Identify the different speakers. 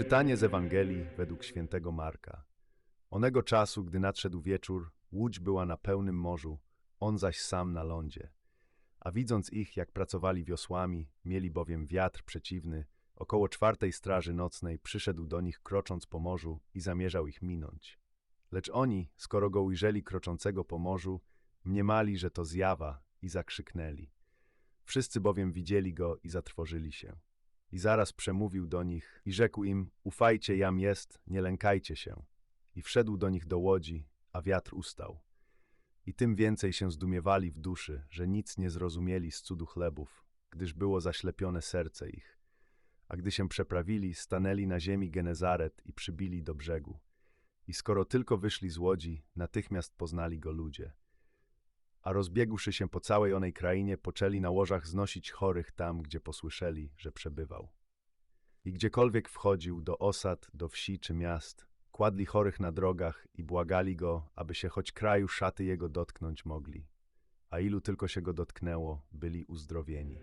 Speaker 1: Czytanie z Ewangelii według świętego Marka. Onego czasu, gdy nadszedł wieczór, łódź była na pełnym morzu, on zaś sam na lądzie. A widząc ich, jak pracowali wiosłami, mieli bowiem wiatr przeciwny, około czwartej straży nocnej przyszedł do nich krocząc po morzu i zamierzał ich minąć. Lecz oni, skoro go ujrzeli kroczącego po morzu, mniemali, że to zjawa i zakrzyknęli. Wszyscy bowiem widzieli go i zatrwożyli się. I zaraz przemówił do nich i rzekł im, ufajcie, jam jest, nie lękajcie się. I wszedł do nich do łodzi, a wiatr ustał. I tym więcej się zdumiewali w duszy, że nic nie zrozumieli z cudu chlebów, gdyż było zaślepione serce ich. A gdy się przeprawili, stanęli na ziemi Genezaret i przybili do brzegu. I skoro tylko wyszli z łodzi, natychmiast poznali go ludzie. A rozbiegłszy się po całej onej krainie, poczęli na łożach znosić chorych tam, gdzie posłyszeli, że przebywał. I gdziekolwiek wchodził, do osad, do wsi czy miast, kładli chorych na drogach i błagali go, aby się choć kraju szaty jego dotknąć mogli. A ilu tylko się go dotknęło, byli uzdrowieni.